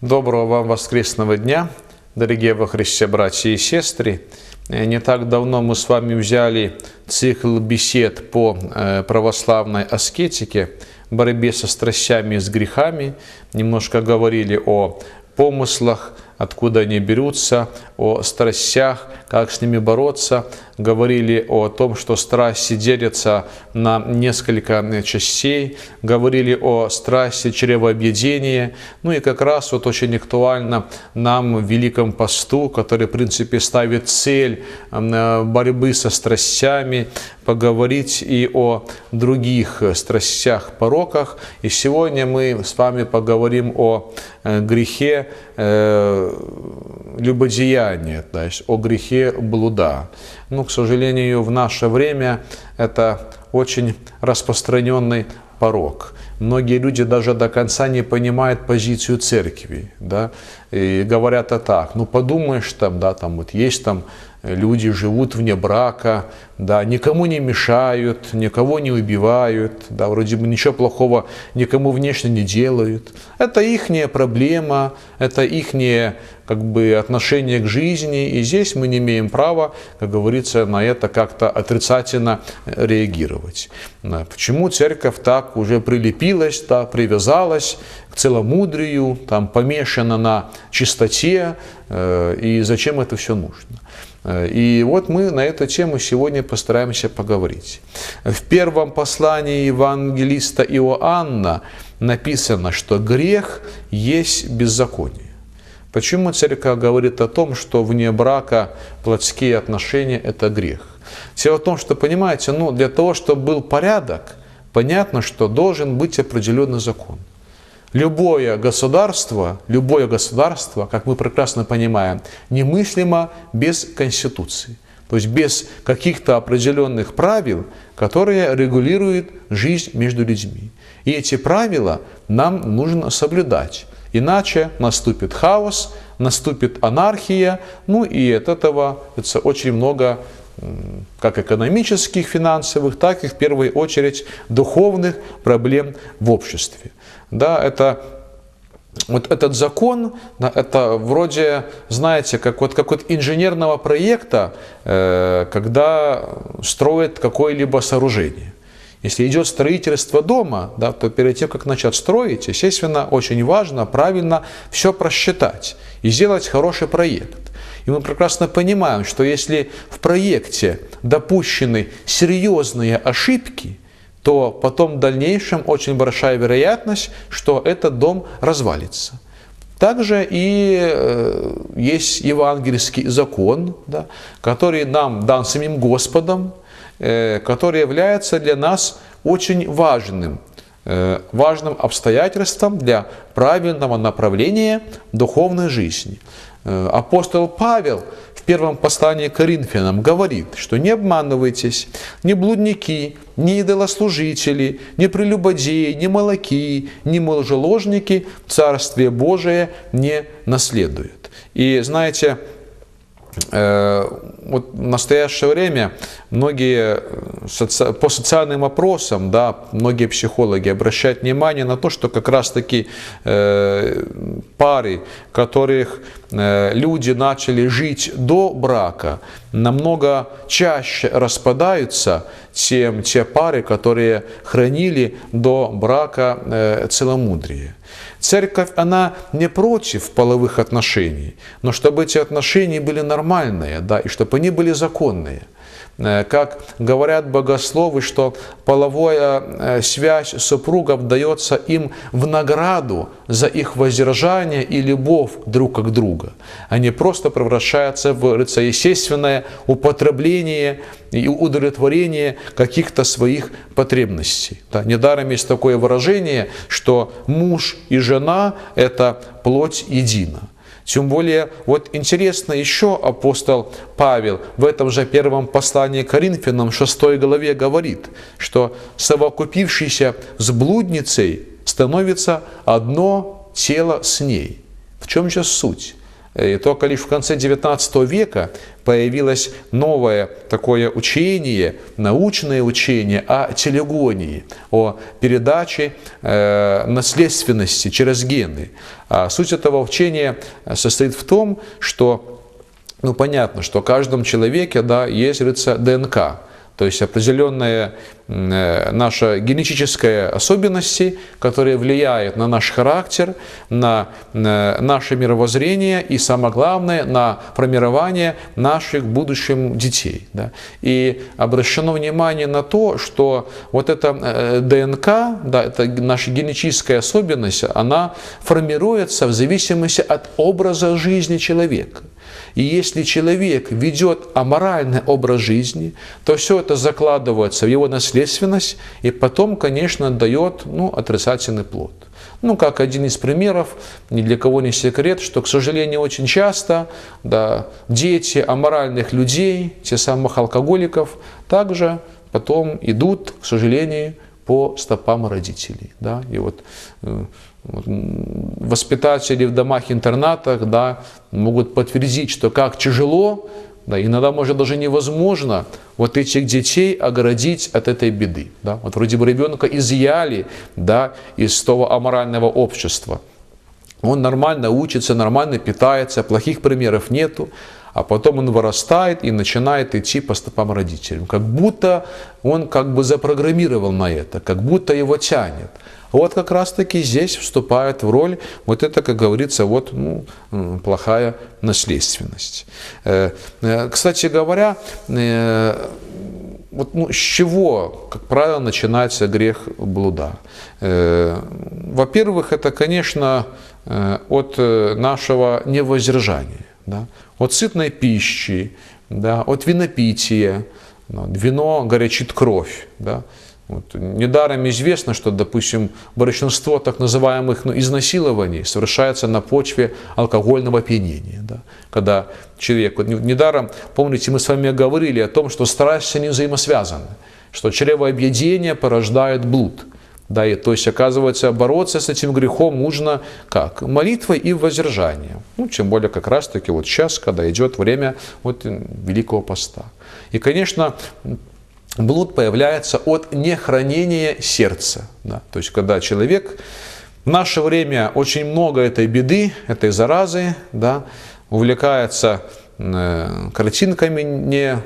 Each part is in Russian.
Доброго вам воскресного дня, дорогие во Христе братья и сестры. Э, Не так давно мы с вами взяли цикл бесед по э, православной аскетике, борьбе со страстями и с грехами. Немножко говорили о помыслах, откуда они берутся, о страстях, как с ними бороться. Говорили о том, что страсти делятся на несколько частей. Говорили о страсти чревообъедения. Ну и как раз вот очень актуально нам в Великом посту, который, в принципе, ставит цель э, борьбы со страстями, поговорить и о других страстях, пороках. И сегодня мы с вами поговорим о э, грехе э, любодеяния, то есть о грехе блуда. Ну, к сожалению, в наше время это очень распространенный порог. Многие люди даже до конца не понимают позицию церкви, да, и говорят это так, ну подумаешь там, да, там вот есть там люди живут вне брака, да, никому не мешают, никого не убивают, да, вроде бы ничего плохого никому внешне не делают. Это ихняя проблема, это ихнее как бы отношение к жизни, и здесь мы не имеем права, как говорится, на это как-то отрицательно реагировать. Почему церковь так уже прилепилась, да, привязалась к целомудрию, там помешана на чистоте, э, и зачем это все нужно? И вот мы на эту тему сегодня постараемся поговорить. В первом послании евангелиста Иоанна написано, что грех есть беззаконие. Почему церковь говорит о том, что вне брака плотские отношения – это грех? Дело в том, что, понимаете, ну, для того, чтобы был порядок, понятно, что должен быть определенный закон. Любое государство, любое государство, как мы прекрасно понимаем, немыслимо без Конституции. То есть без каких-то определенных правил, которые регулируют жизнь между людьми. И эти правила нам нужно соблюдать. Иначе наступит хаос, наступит анархия, ну и от этого это очень много как экономических, финансовых, так и в первую очередь духовных проблем в обществе. Да, это вот этот закон, это вроде, знаете, как вот, как вот инженерного проекта, э, когда строят какое-либо сооружение. Если идет строительство дома, да, то перед тем, как начать строить, естественно, очень важно правильно все просчитать и сделать хороший проект. И мы прекрасно понимаем, что если в проекте допущены серьезные ошибки, то потом в дальнейшем очень большая вероятность, что этот дом развалится. Также и э, есть евангельский закон, да, который нам дан самим Господом, э, который является для нас очень важным, э, важным обстоятельством для правильного направления духовной жизни. Э, апостол Павел в первом послании к Коринфянам говорит, что не обманывайтесь, ни блудники, ни идолослужители, ни прелюбодеи, ни молоки, ни лжеложники Царствие Божие не наследуют. И знаете, вот в настоящее время многие по социальным опросам, да, многие психологи обращают внимание на то, что как раз таки э, пары, которых э, люди начали жить до брака, намного чаще распадаются, чем те пары, которые хранили до брака э, целомудрие. Церковь, она не против половых отношений, но чтобы эти отношения были нормальные, да, и чтобы они были законные. Э, как говорят богословы, что половая э, связь супругов дается им в награду за их воздержание и любовь друг к другу. Они просто превращаются в естественное употребление и удовлетворение каких-то своих потребностей. Да, недаром есть такое выражение, что муж и жена – это плоть едина. Тем более, вот интересно еще апостол Павел в этом же первом послании к Коринфянам 6 главе говорит, что совокупившийся с блудницей становится одно тело с ней. В чем же суть? И только лишь в конце XIX века появилось новое такое учение, научное учение о телегонии, о передаче э, наследственности через гены. А суть этого учения состоит в том, что ну, понятно, что в каждом человеке да, есть, говорится, ДНК. То есть определенная э, наша генетическая особенности, которые влияют на наш характер, на наше мировоззрение и, самое главное, на формирование наших будущих детей. Да. И обращено внимание на то, что вот эта э, ДНК, да, это наша генетическая особенность, она формируется в зависимости от образа жизни человека. И если человек ведет аморальный образ жизни, то все это закладывается в его наследственность и потом, конечно, дает ну, отрицательный плод. Ну, как один из примеров, ни для кого не секрет, что, к сожалению, очень часто да, дети аморальных людей, те самых алкоголиков, также потом идут, к сожалению, по стопам родителей. Да? И вот э, воспитатели в домах-интернатах да, могут подтвердить, что как тяжело, да, иногда, может, даже невозможно вот этих детей оградить от этой беды. Да. Вот вроде бы ребенка изъяли да, из того аморального общества. Он нормально учится, нормально питается, плохих примеров нету, а потом он вырастает и начинает идти по стопам родителям. Как будто он как бы запрограммировал на это, как будто его тянет. Вот как раз-таки здесь вступает в роль вот это, как говорится, вот ну, плохая наследственность. Э, э, кстати говоря, э, вот, ну, с чего, как правило, начинается грех блуда? Во-первых, это, конечно, от нашего невоздержания, да? От сытной пищи, да? от винопития. Вино горячит кровь. Да? Вот. Недаром известно, что, допустим, большинство так называемых ну, изнасилований совершается на почве алкогольного опьянения. Да? Когда человек, вот недаром, помните, мы с вами говорили о том, что страсть они взаимосвязаны, что чревообъедение порождает блуд. Да, и, то есть, оказывается, бороться с этим грехом нужно как? Молитвой и воздержанием. Ну, тем более, как раз-таки вот сейчас, когда идет время вот, Великого Поста. И, конечно, блуд появляется от нехранения сердца. Да? То есть, когда человек в наше время очень много этой беды, этой заразы, да, увлекается э, картинками не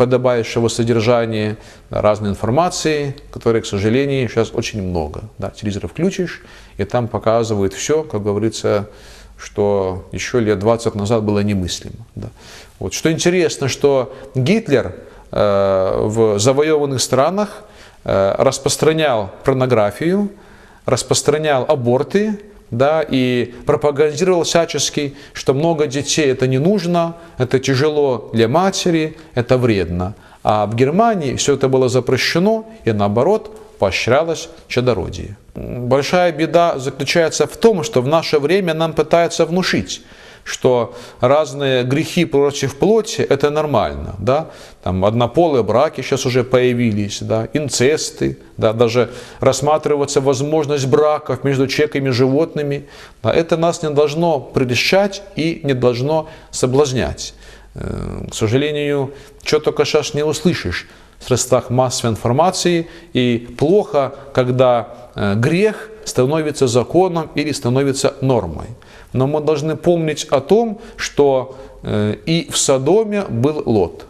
подобающего содержания, да, разной информации, которой, к сожалению, сейчас очень много. Да, телевизор включишь, и там показывают все, как говорится, что еще лет 20 назад было немыслимо. Да. Вот. Что интересно, что Гитлер Э, в завоеванных странах э, распространял порнографию, распространял аборты, да, и пропагандировал всячески, что много детей это не нужно, это тяжело для матери, это вредно. А в Германии все это было запрещено и наоборот поощрялось чадородие. Большая беда заключается в том, что в наше время нам пытаются внушить, что разные грехи против плоти – это нормально. Да? Там однополые браки сейчас уже появились, да? инцесты, да? даже рассматриваться возможность браков между человеком и животными. Да? Это нас не должно прельщать и не должно соблазнять. Э, к сожалению, что только сейчас не услышишь в средствах массовой информации, и плохо, когда э, грех становится законом или становится нормой. Но мы должны помнить о том, что э, и в Содоме был Лот,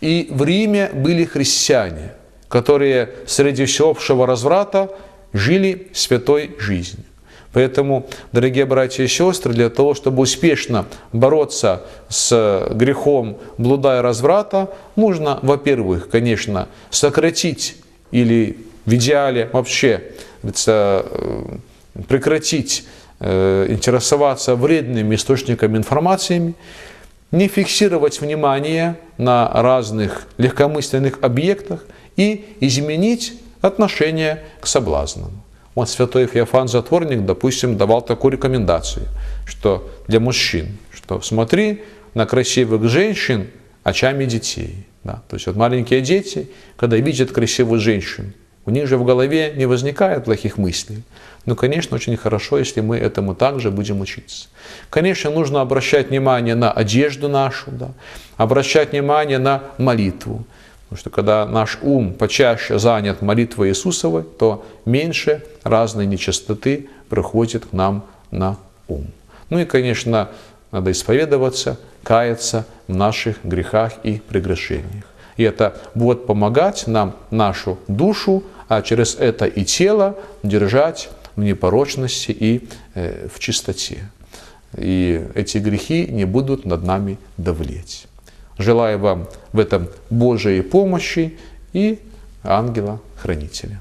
и в Риме были христиане, которые среди всеобщего разврата жили святой жизнью. Поэтому, дорогие братья и сестры, для того, чтобы успешно бороться с грехом блуда и разврата, нужно, во-первых, конечно, сократить или в идеале вообще э, прекратить Э, интересоваться вредными источниками информации, не фиксировать внимание на разных легкомысленных объектах и изменить отношение к соблазнам. Вот святой Феофан Затворник, допустим, давал такую рекомендацию, что для мужчин, что смотри на красивых женщин очами детей. Да? То есть вот маленькие дети, когда видят красивую женщину, У них же в голове не возникает плохих мыслей. Но, конечно, очень хорошо, если мы этому также будем учиться. Конечно, нужно обращать внимание на одежду нашу, да, обращать внимание на молитву. Потому что когда наш ум почаще занят молитвой Иисусовой, то меньше разной нечистоты приходит к нам на ум. Ну и, конечно, надо исповедоваться, каяться в наших грехах и прегрешениях. И это будет помогать нам нашу душу, а через это и тело держать в непорочности и э, в чистоте. И эти грехи не будут над нами давлеть. Желаю вам в этом Божией помощи и ангела-хранителя.